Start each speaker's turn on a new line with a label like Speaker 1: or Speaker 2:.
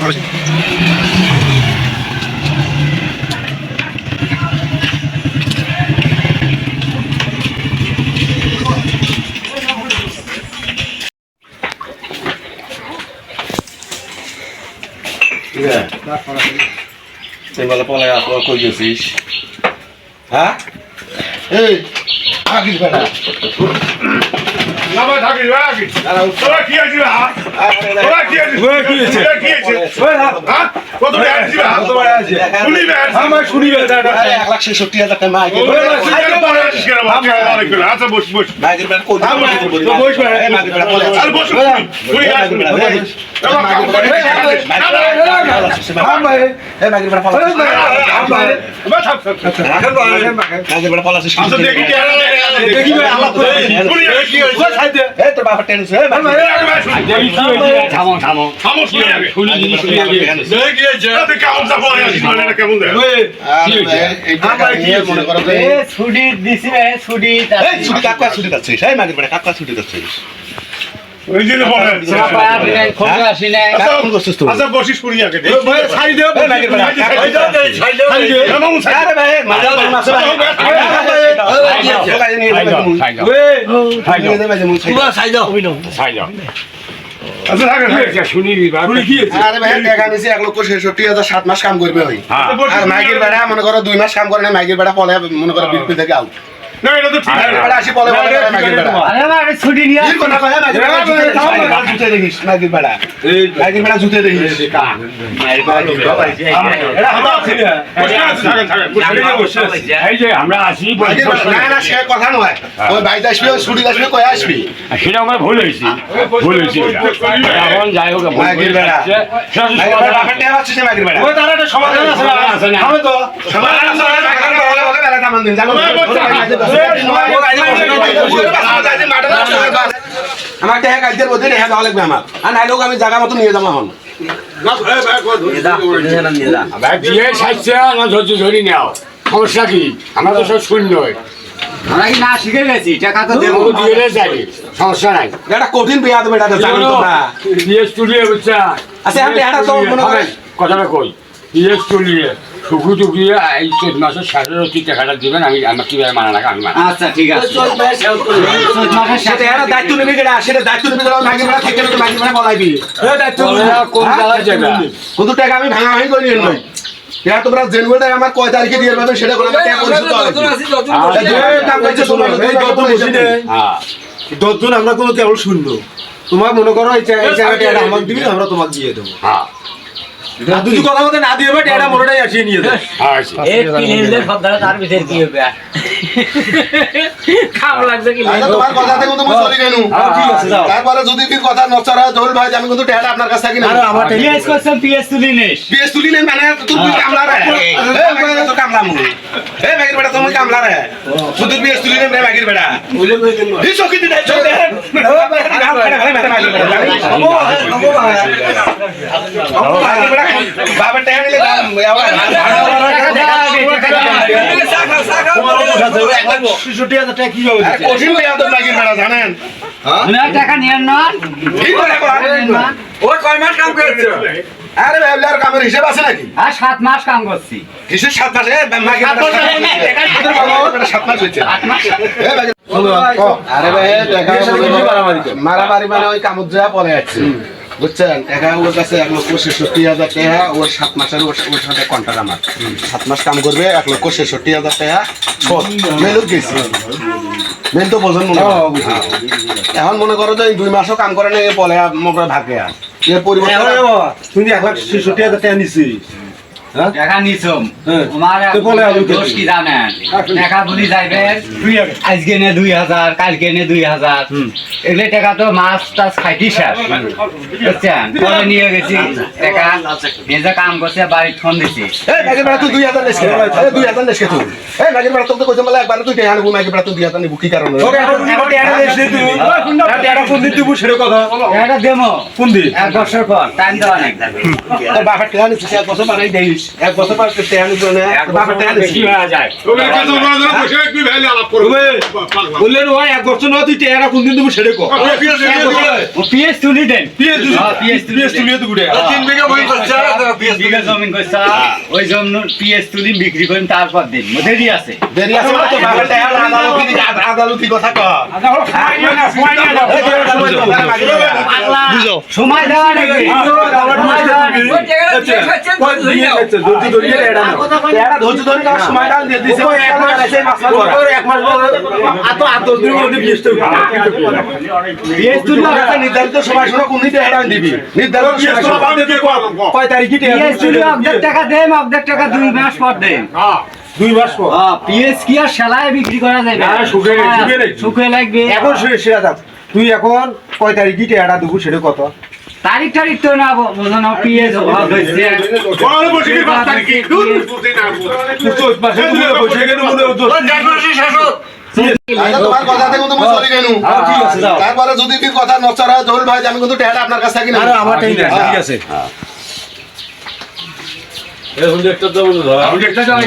Speaker 1: তুই বলে পলে আপনার কই গেছিস হ্যাঁ এই থাকিস বেটা
Speaker 2: হ্যাঁ
Speaker 3: হ্যাঁ,
Speaker 2: হ্যাঁ আচ্ছা
Speaker 4: ছুটি দিছি ছুটি
Speaker 1: কাকা ছুটি যাচ্ছিস কাকা ছুটি যাচ্ছিস
Speaker 2: ওই জন্য আচ্ছা বসিস আগে
Speaker 3: ভাই।
Speaker 1: আরে ভাই মাঝে মাঝে
Speaker 2: আচ্ছা
Speaker 1: সাত মাস কাম করবে ওই মাইকের বেড়া মনে করো দুই মাস কাম করে না মাইকের বেড়া পলে মনে করো বিরপি থেকে আউট
Speaker 2: না এটা তো ঠিক আছে
Speaker 1: বেড়া আসি পলে পলে করে বেড়া
Speaker 4: আরে আমার ছুটি নিয়ে
Speaker 1: বীর কথা কয় মাইকের বেড়া জুতে দেখিস জুতে দেখিস মাইকের বেড়া।
Speaker 3: এই,
Speaker 1: মাইকের বেড়া জুতে দেখিস।
Speaker 3: এটা হামা আছে না?
Speaker 2: বসে আছে থাকে থাকে
Speaker 3: বসে আছে।
Speaker 5: এই যে আমরা আসি
Speaker 1: না না সে কথা নয়। ওই বাইতে আসবি ওই ছুটি আসবি কয় আসবি?
Speaker 5: সেটা আমার ভুল হয়েছে। ভুল হয়েছে এখন যাই হোক
Speaker 1: বেড়া। বেড়া
Speaker 5: সমাধান
Speaker 1: বাপের টাকা না মাইকের বেড়া।
Speaker 3: ওই তার একটা সমাধান আছে না? আমি তো
Speaker 1: সবাই আছে, টাকা কাজের মধ্যে দেওয়া লাগবে আমার। আর নাইলেও আমি জায়গা মতো নিয়ে যাব এখন।
Speaker 5: সাজছে আমার ধৈর্য ধরি নাও। সমস্যা কি? আমরা তো সব শূন্য
Speaker 4: আমরা কি না শিখে গেছি? টাকা তো দেবো।
Speaker 5: দিয়ে সমস্যা নাই।
Speaker 1: এটা কঠিন বিয়া দেবে এটা জানেন তোমরা।
Speaker 5: বিয়ে স্টুডিও বুঝছা
Speaker 1: আচ্ছা, তো মনে করেন-
Speaker 5: কথাটা কই? টুকিয়ে এই চোদ্দ মাসের অতি টাকাটা দিবেন আমি আমার কীভাবে মানা লাগে আমি মানা
Speaker 4: আচ্ছা ঠিক আছে।
Speaker 1: দায়িত্ব নেবে সেটা দায়িত্ব নেবে থেকে বলাইবি কিন্তু টাকা আমি ভাঙা ভাঙি করে নিয়ে। তোমরা আমার কয় তারিখে দিয়ে পাবে সেটা করে আমার পরিশোধ হবে
Speaker 3: বসি নে,
Speaker 5: হ্যাঁ
Speaker 3: দশজন আমরা কোনো কেবল শূন্য তোমার মনে করো এই জায়গাটা এটা আমাকে দিবি আমরা তোমাকে দিয়ে দেবো।
Speaker 5: হ্যাঁ।
Speaker 3: দুটো কথা মতো না দিয়ে এটা মোটাটাই আসিয়ে নিয়ে দেবো
Speaker 5: হ্যাঁ আছে।
Speaker 4: এই কিনলে তার ভিতরে কি হবে? খাম লাগছে কি
Speaker 1: আচ্ছা তোমার চলে
Speaker 3: হ্যাঁ, ঠিক আছে, যাও।
Speaker 1: তারপরে যদি কি কথা নচর হয় জহুল ভাই আমি কিন্তু টাকাটা আপনার কাছ থেকে নেব
Speaker 3: আরে আমার
Speaker 4: পিএস করছেন পিএস তুলি নিস।
Speaker 1: মানে কামলা রে এই মাগির তো কামলা মু এই মাগির বেটা তুমি কামলা রে শুধু বিএস তুলি নেন রে মাগির বেটা। এই চকি দিন এই চকি দেন বাবা জানেন
Speaker 4: না টাকা নিয়ে না।
Speaker 3: ওই কয় মাস কাম করেছে?
Speaker 1: আরে ভাবলার কামের হিসাব আছে নাকি?
Speaker 4: আর সাত মাস কাম করছি।
Speaker 1: কিসের সাত মাসে? বেটা সাত মাস হয়েছে। এ আরে ভাই দেখা মারামারি মানে ওই কামত যা পরে আছে। বুঝছেন? টাকা ওর কাছে এক লক্ষ ছেষট্টি হাজার টাকা ওর সাত মাসের ওর সাথে কন্ট্রাক্ট আমার। সাত মাস কাম করবে এক লক্ষ ছেষট্টি হাজার টাকা। মেলুক গেছি। মেল তো বোঝেন মনে হ্যাঁ। এখন মনে করো যে দুই মাসও কাম করে না এ পলে মনে ভাগে আর এর পরিবর্তে
Speaker 3: তুমি এক লাখ ছেষট্টি হাজার টাকা নিছিস হ্যাঁ?
Speaker 4: টাকা নিছম।
Speaker 3: হ্যাঁ। বলে আলু
Speaker 4: দোষ কি জানেন? টাকা বলি যাইবেন। আজকে নে দুই হাজার কালকে নে দুই হাজার। এগুলো টাকা তো মাছ টাছ শেষ। বুঝছেন? পরে নিয়ে গেছি। টাকা নিজে কাম করছে বাড়ি ফোন দিছি।
Speaker 1: এই মাগের বেড়া তুই দুই হাজার নেস দুই হাজার নেস তুই এই মাগের বেড়া তোকে কইছে বলে একবার তুই টাকা আনব মাগের বেড়া তুই দুই হাজার নিবো কি কারণে?
Speaker 3: টাকা দিস নি তুমি টাকা কোন দিন দিব সেটা কথা।
Speaker 4: দেমো। এক বছর পর টাইম দেওয়া নাই।
Speaker 1: বাপের টাকা নিচ্ছিস এক বছর বানাই দেইস এক বছর পর তুই টেহা নিবি না বাপের
Speaker 5: বেশি হয়ে যায়।
Speaker 3: বললেন ওই এক বছর নয় তুই টেহারা কোন দিন তুমি সেরে কো
Speaker 4: পিএস তুলি দেন
Speaker 3: পিএস
Speaker 4: হ্যাঁ, PS তুলি
Speaker 3: পিএস। তুলিয়ে তো গুড়ে
Speaker 2: তিন বিঘা বই করছে
Speaker 4: বিঘা জমিন করছে ওই জন্য পিএস তুলি বিক্রি করেন তারপর দিন দেরি আছে
Speaker 1: দেরি আছে না তো টেহা আদালতি আদালতি কথা কয়
Speaker 3: বুঝো
Speaker 4: সময় দেওয়া নাকি সময় দেওয়া
Speaker 3: এক মাস মাস আতো আতো দিন মধ্যে
Speaker 4: পিএস তুলি
Speaker 1: একটা নির্ধারিত সময় সময় কোন টেহাটা দিবি? নির্ধারিত সময় সময়
Speaker 3: কয় তারিখে
Speaker 4: পিএস তুলি অর্ধেক টাকা দেন অর্ধেক টাকা দুই মাস পর দেন।
Speaker 3: দুই মাস পর।
Speaker 4: পিএস কি আর সেলায় বিক্রি করা যায় না
Speaker 3: না, শুকিয়ে নেই, শুকিয়ে নেই।
Speaker 4: শুকিয়ে লাগবে।
Speaker 3: এখন সেরা দাম তুই এখন কয় তারিখে টেয়ারা দেবো সেটা কত?
Speaker 4: তারিখ টারিখ তো না বোঝো না পিএস অভাব হয়েছে।
Speaker 1: গেলু
Speaker 3: হ্যাঁ।
Speaker 1: তারপরে যদি কি কথা নচরা জহুল ভাই আমি কিন্তু টেহাটা আপনার কাছে থাকি না
Speaker 3: আরে আমার টাইম ঠিক আছে।
Speaker 5: আমি